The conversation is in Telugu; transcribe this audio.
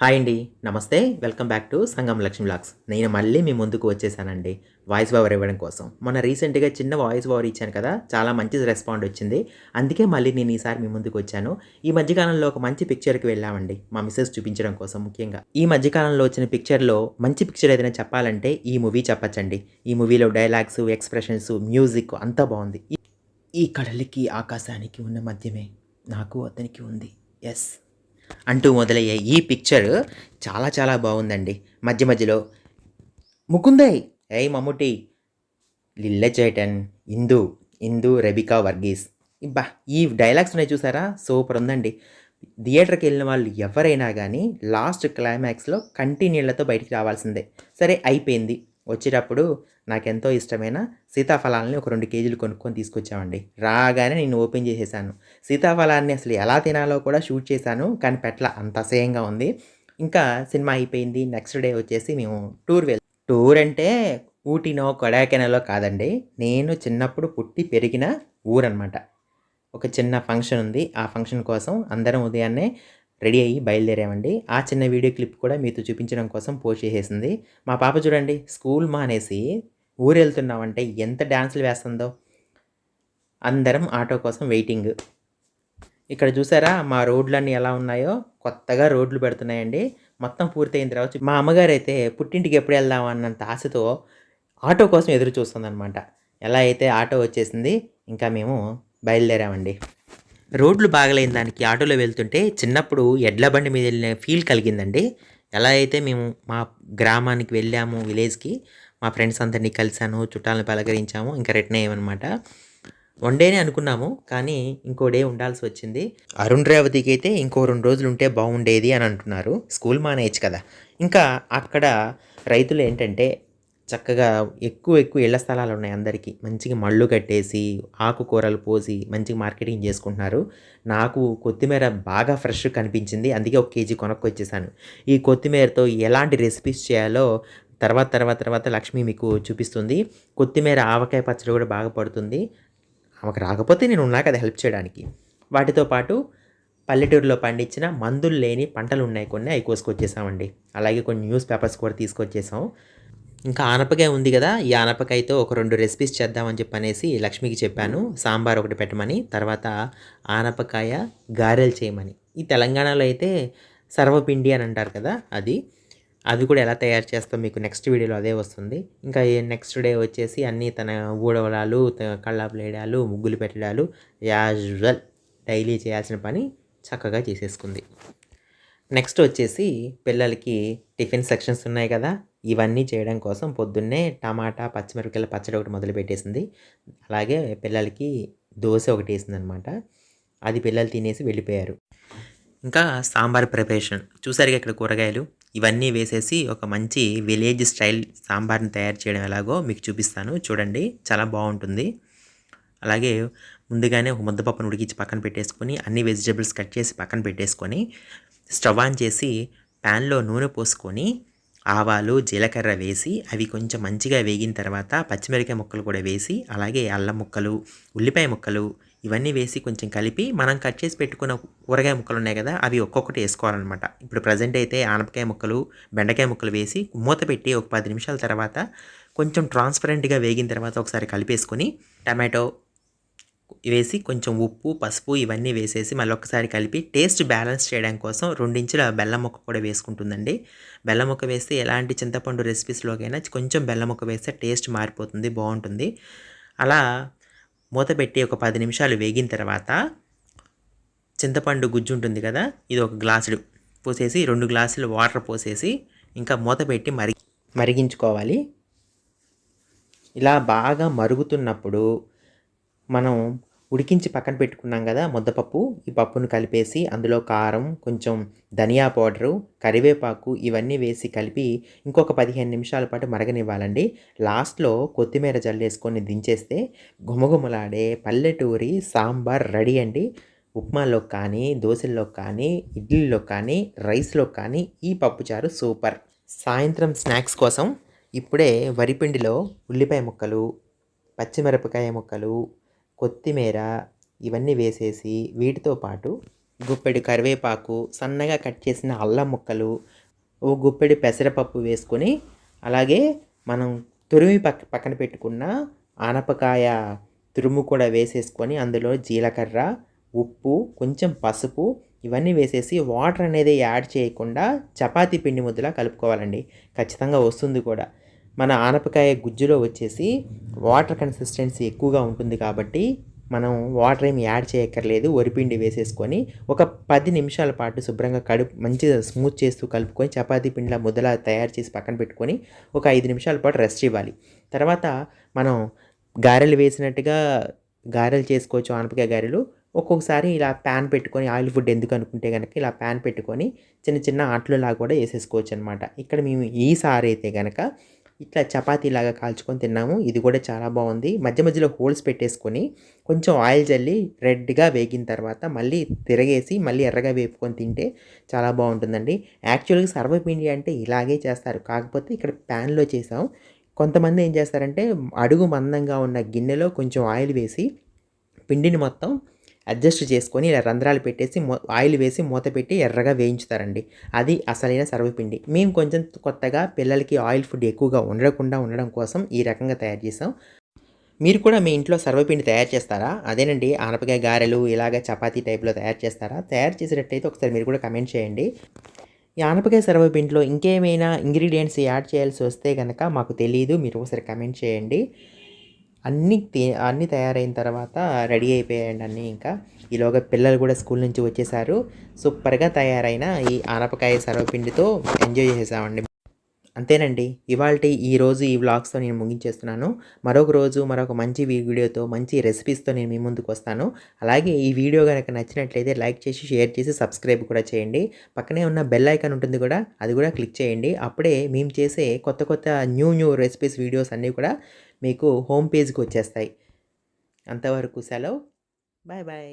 హాయ్ అండి. నమస్తే. Welcome back to Sangam Lakshmi blogs నేను మళ్ళీ మీ ముందుకు వచ్చేసానండి. వాయిస్ ఓవర్ ఇవ్వడం కోసం. మొన్న రీసెంట్గా చిన్న వాయిస్ ఓవర్ ఇచ్చాను కదా చాలా మంచి రెస్పాండ్ వచ్చింది. అందుకే మళ్ళీ నేను ఈసారి మీ ముందుకు వచ్చాను. ఈ మధ్యకాలంలో ఒక మంచి పిక్చర్కి వెళ్ళామండి. మా మిస్సెస్ చూపించడం కోసం ముఖ్యంగా. ఈ మధ్యకాలంలో వచ్చిన పిక్చర్లో మంచి పిక్చర్ ఏదైనా చెప్పాలంటే ఈ మూవీ చెప్పచ్చండి. ఈ మూవీలో డైలాగ్స్ ఎక్స్ప్రెషన్స్ మ్యూజిక్ అంతా బాగుంది. ఈ- ఈ కడలికి ఆకాశానికి ఉన్న మధ్యమే నాకు అతనికి ఉంది. ఎస్. అంటూ మొదలయ్యే ఈ పిక్చర్ చాలా చాలా బాగుందండి. మధ్య మధ్యలో ముకుందయ్ ఏయ్ మమ్ముటి లిల్ల చైటన్ ఇందు ఇందు రెబికా వర్గీస్. ఇబ్బా ఈ డైలాగ్స్ ఉన్నాయి చూసారా? సూపర్ ఉందండి. థియేటర్కి వెళ్ళిన వాళ్ళు ఎవరైనా కానీ లాస్ట్ క్లైమాక్స్లో కంటిన్యూలతో బయటికి రావాల్సిందే. సరే అయిపోయింది. వచ్చేటప్పుడు నాకెంతో ఇష్టమైన సీతాఫలాలని ఒక రెండు కేజీలు కొనుక్కొని తీసుకొచ్చామండి. రాగానే నేను ఓపెన్ చేసేసాను. సీతాఫలాన్ని అసలు ఎలా తినాలో కూడా షూట్ చేశాను కానీ పెట్ల అంత అసహ్యంగా ఉంది. ఇంకా సినిమా అయిపోయింది. నెక్స్ట్ డే వచ్చేసి మేము టూర్ వెళ్ళాం టూర్ అంటే ఊటీనో కొడాకెనలో కాదండి. నేను చిన్నప్పుడు పుట్టి పెరిగిన ఊరనమాట. ఒక చిన్న ఫంక్షన్ ఉంది. ఆ ఫంక్షన్ కోసం అందరం ఉదయాన్నే రెడీ అయ్యి బయలుదేరామండి. ఆ చిన్న వీడియో క్లిప్ కూడా మీతో చూపించడం కోసం పోస్ట్ చేసేసింది. మా పాప చూడండి స్కూల్ మానేసి ఊరు వెళ్తున్నామంటే ఎంత డ్యాన్సులు వేస్తుందో. అందరం ఆటో కోసం వెయిటింగ్. ఇక్కడ చూసారా మా రోడ్లన్నీ ఎలా ఉన్నాయో? కొత్తగా రోడ్లు పెడుతున్నాయండి. మొత్తం పూర్తయిన తర్వాత మా అమ్మగారు అయితే పుట్టింటికి ఎప్పుడు వెళ్దాం అన్నంత ఆశతో ఆటో కోసం ఎదురు చూస్తుందన్నమాట. ఎలా అయితే ఆటో వచ్చేసింది ఇంకా మేము బయలుదేరామండి. రోడ్లు బాగలేని దానికి ఆటోలో వెళ్తుంటే చిన్నప్పుడు ఎడ్ల బండి మీద వెళ్ళిన ఫీల్ కలిగిందండి. ఎలా అయితే మేము మా గ్రామానికి వెళ్ళాము విలేజ్కి మా ఫ్రెండ్స్ అందరినీ కలిసాను చుట్టాలను పలకరించాము ఇంకా రిటర్న్ అయ్యామన్నమాట. వన్ డేనే అనుకున్నాము కానీ ఇంకో డే ఉండాల్సి వచ్చింది. అరుణ్ రేవతికి అయితే ఇంకో రెండు రోజులు ఉంటే బాగుండేది అని అంటున్నారు. స్కూల్ మానేయచ్చు కదా. ఇంకా అక్కడ రైతులు ఏంటంటే చక్కగా ఎక్కువ ఎక్కువ ఇళ్ళ స్థలాలు ఉన్నాయి అందరికీ. మంచిగా మళ్ళు కట్టేసి ఆకుకూరలు పోసి మంచిగా మార్కెటింగ్ చేసుకుంటున్నారు. నాకు కొత్తిమీర బాగా ఫ్రెష్ కనిపించింది. అందుకే ఒక కేజీ కొనుక్కొచ్చేసాను. ఈ కొత్తిమీరతో ఎలాంటి రెసిపీస్ చేయాలో తర్వాత తర్వాత తర్వాత లక్ష్మి మీకు చూపిస్తుంది. కొత్తిమీర ఆవకాయ పచ్చడి కూడా బాగా పడుతుంది. ఆమెకు రాకపోతే నేను ఉన్నా కదా హెల్ప్ చేయడానికి. వాటితో పాటు పల్లెటూరులో పండించిన మందులు లేని పంటలు ఉన్నాయి కొన్ని అవి కోసుకొచ్చేసామండి. అలాగే కొన్ని న్యూస్ పేపర్స్ కూడా తీసుకొచ్చేసాం. ఇంకా ఆనపకాయ ఉంది కదా ఈ ఆనపకాయతో ఒక రెండు రెసిపీస్ చేద్దామని చెప్పనేసి లక్ష్మికి చెప్పాను. సాంబార్ ఒకటి పెట్టమని తర్వాత ఆనపకాయ గారెలు చేయమని. ఈ తెలంగాణలో అయితే సర్వపిండి అని అంటారు కదా అది. అది కూడా ఎలా తయారు చేస్తాం మీకు నెక్స్ట్ వీడియోలో అదే వస్తుంది. ఇంకా నెక్స్ట్ డే వచ్చేసి అన్నీ తన ఊడవడాలు త- ముగ్గులు పెట్టడాలు యాజువల్ డైలీ చేయాల్సిన పని చక్కగా చేసేసుకుంది. నెక్స్ట్ వచ్చేసి పిల్లలకి టిఫిన్ సెక్షన్స్ ఉన్నాయి కదా ఇవన్నీ చేయడం కోసం పొద్దున్నే టమాటా పచ్చిమిరపకాయల పచ్చడి ఒకటి మొదలు పెట్టేసింది. అలాగే పిల్లలకి దోశ ఒకటి వేసింది అనమాట అది పిల్లలు తినేసి వెళ్ళిపోయారు. ఇంకా సాంబార్ ప్రిపరేషన్. చూసారుగా ఇక్కడ కూరగాయలు? ఇవన్నీ వేసేసి ఒక మంచి విలేజ్ స్టైల్ సాంబార్ని తయారు చేయడం ఎలాగో మీకు చూపిస్తాను. చూడండి చాలా బాగుంటుంది. అలాగే ముందుగానే ఒక ముద్దపప్పును ఉడికించి పక్కన పెట్టేసుకొని అన్ని వెజిటేబుల్స్ కట్ చేసి పక్కన పెట్టేసుకొని స్టవ్ ఆన్ చేసి ప్యాన్లో నూనె పోసుకొని ఆవాలు జీలకర్ర వేసి అవి కొంచెం మంచిగా వేగిన తర్వాత పచ్చిమిరకాయ ముక్కలు కూడా వేసి అలాగే అల్లం ముక్కలు ఉల్లిపాయ ముక్కలు ఇవన్నీ వేసి కొంచెం కలిపి మనం కట్ చేసి పెట్టుకున్న కూరగాయ ముక్కలు ఉన్నాయి కదా అవి ఒక్కొక్కటి వేసుకోవాలన్నమాట. ఇప్పుడు ప్రజెంట్ అయితే ఆనపకాయ ముక్కలు బెండకాయ ముక్కలు వేసి మూత పెట్టి ఒక పది నిమిషాల తర్వాత కొంచెం ట్రాన్స్పరెంట్గా వేగిన తర్వాత ఒకసారి కలిపేసుకొని టమాటో వేసి కొంచెం ఉప్పు పసుపు ఇవన్నీ వేసేసి మళ్ళీ ఒకసారి కలిపి టేస్ట్ బ్యాలెన్స్ చేయడం కోసం రెండించుల బెల్లం ముక్క కూడా వేసుకుంటుందండి. బెల్లం ముక్క వేస్తే ఎలాంటి చింతపండు రెసిపీస్లోకైనా కొంచెం బెల్లం ముక్క వేస్తే టేస్ట్ మారిపోతుంది బాగుంటుంది. అలా మూత పెట్టి ఒక పది నిమిషాలు వేగిన తర్వాత చింతపండు గుజ్జు ఉంటుంది కదా ఇది ఒక గ్లాసుడు పోసేసి రెండు గ్లాసులు వాటర్ పోసేసి ఇంకా మూత పెట్టి మరి మరిగించుకోవాలి. ఇలా బాగా మరుగుతున్నప్పుడు మనం ఉడికించి పక్కన పెట్టుకున్నాం కదా ముద్దపప్పు ఈ పప్పును కలిపేసి అందులో కారం కొంచెం ధనియా పౌడరు కరివేపాకు ఇవన్నీ వేసి కలిపి ఇంకొక పదిహేను నిమిషాల పాటు మరగనివ్వాలండి. లాస్ట్లో కొత్తిమీర జల్లేసుకొని దించేస్తే గుమగుమలాడే పల్లెటూరి సాంబార్ రెడీ అండి. ఉప్మాలో కానీ దోశల్లో కానీ ఇడ్లీలో కానీ రైస్లో కానీ ఈ పప్పుచారు సూపర్. సాయంత్రం స్నాక్స్ కోసం ఇప్పుడే వరిపిండిలో ఉల్లిపాయ ముక్కలు పచ్చిమిరపకాయ ముక్కలు కొత్తిమీర ఇవన్నీ వేసేసి వీటితో పాటు గుప్పెడు కరివేపాకు సన్నగా కట్ చేసిన అల్లం ముక్కలు ఓ గుప్పెడు పెసరపప్పు వేసుకొని అలాగే మనం తురిమి పక్క పక్కన పెట్టుకున్న ఆనపకాయ తురుము కూడా వేసేసుకొని అందులో జీలకర్ర ఉప్పు కొంచెం పసుపు ఇవన్నీ వేసేసి వాటర్ అనేది యాడ్ చేయకుండా చపాతీ పిండి ముద్దలా కలుపుకోవాలండి. ఖచ్చితంగా వస్తుంది కూడా. మన ఆనపకాయ గుజ్జులో వచ్చేసి వాటర్ కన్సిస్టెన్సీ ఎక్కువగా ఉంటుంది కాబట్టి మనం వాటర్ ఏమి యాడ్ చేయక్కర్లేదు వరిపిండి వేసేసుకొని ఒక పది నిమిషాల పాటు శుభ్రంగా కడుపు మంచిగా స్మూత్ చేస్తూ కలుపుకొని చపాతీ పిండిలా ముద్దలా తయారు చేసి పక్కన పెట్టుకొని ఒక ఐదు నిమిషాల పాటు రెస్ట్ ఇవ్వాలి. తర్వాత మనం గారెలు వేసినట్టుగా గారెలు చేసుకోవచ్చు ఆనపకాయ గారెలు. ఒక్కొక్కసారి ఇలా ప్యాన్ పెట్టుకొని ఆయిల్ ఫుడ్ ఎందుకు అనుకుంటే కనుక ఇలా ప్యాన్ పెట్టుకొని చిన్న చిన్న ఆటలులా కూడా వేసేసుకోవచ్చు అనమాట ఇక్కడ మేము ఈసారి అయితే కనుక ఇట్లా చపాతీలాగా కాల్చుకొని తిన్నాము. ఇది కూడా చాలా బాగుంది. మధ్య మధ్యలో హోల్స్ పెట్టేసుకొని కొంచెం ఆయిల్ చల్లి రెడ్గా వేగిన తర్వాత మళ్ళీ తిరగేసి మళ్ళీ ఎర్రగా వేపుకొని తింటే చాలా బాగుంటుందండి. యాక్చువల్గా సర్వపిండి అంటే ఇలాగే చేస్తారు. కాకపోతే ఇక్కడ ప్యాన్లో చేసాం. కొంతమంది ఏం చేస్తారంటే అడుగు మందంగా ఉన్న గిన్నెలో కొంచెం ఆయిల్ వేసి పిండిని మొత్తం అడ్జస్ట్ చేసుకొని ఇలా రంధ్రాలు పెట్టేసి ఆయిల్ వేసి మూత పెట్టి ఎర్రగా వేయించుతారండి. అది అసలైన సర్వపిండి. మేము కొంచెం కొత్తగా పిల్లలకి ఆయిల్ ఫుడ్ ఎక్కువగా ఉండకుండా ఉండడం కోసం ఈ రకంగా తయారు చేసాం మీరు కూడా మీ ఇంట్లో సర్వపిండి తయారు చేస్తారా? అదేనండి ఆనపకాయ గారెలు ఇలాగ చపాతీ టైప్లో తయారు చేస్తారా? తయారు చేసేటట్టయితే ఒకసారి మీరు కూడా కమెంట్ చేయండి. ఈ ఆనపకాయ సర్వపిండిలో ఇంకేమైనా ఇంగ్రీడియంట్స్ యాడ్ చేయాల్సి వస్తే కనుక మాకు తెలియదు మీరు ఒకసారి కమెంట్ చేయండి. అన్నీ అన్నీ తయారైన తర్వాత రెడీ అయిపోయాయండి అన్నీ ఇంకా. ఈలోగా పిల్లలు కూడా స్కూల్ నుంచి వచ్చేసారు. సూపర్గా తయారైన ఈ ఆనపకాయ సర్వపిండితో ఎంజాయ్ చేసేసామండి. అంతేనండి. ఇవాళ ఈరోజు ఈ వ్లాగ్స్తో నేను ముగించేస్తున్నాను. మరొక రోజు మరొక మంచి వీడియోతో మంచి రెసిపీస్తో నేను మీ ముందుకు వస్తాను. అలాగే ఈ వీడియో కనుక నచ్చినట్లయితే లైక్ చేసి షేర్ చేసి సబ్స్క్రైబ్ కూడా చేయండి. పక్కనే ఉన్న బెల్ ఐకాన్ ఉంటుంది కూడా అది కూడా క్లిక్ చేయండి. అప్పుడే మేము చేసే కొత్త కొత్త న్యూ న్యూ రెసిపీస్ వీడియోస్ అన్నీ కూడా మీకు హోమ్ పేజ్కి వచ్చేస్తాయి. అంతవరకు సెలవు. Bye bye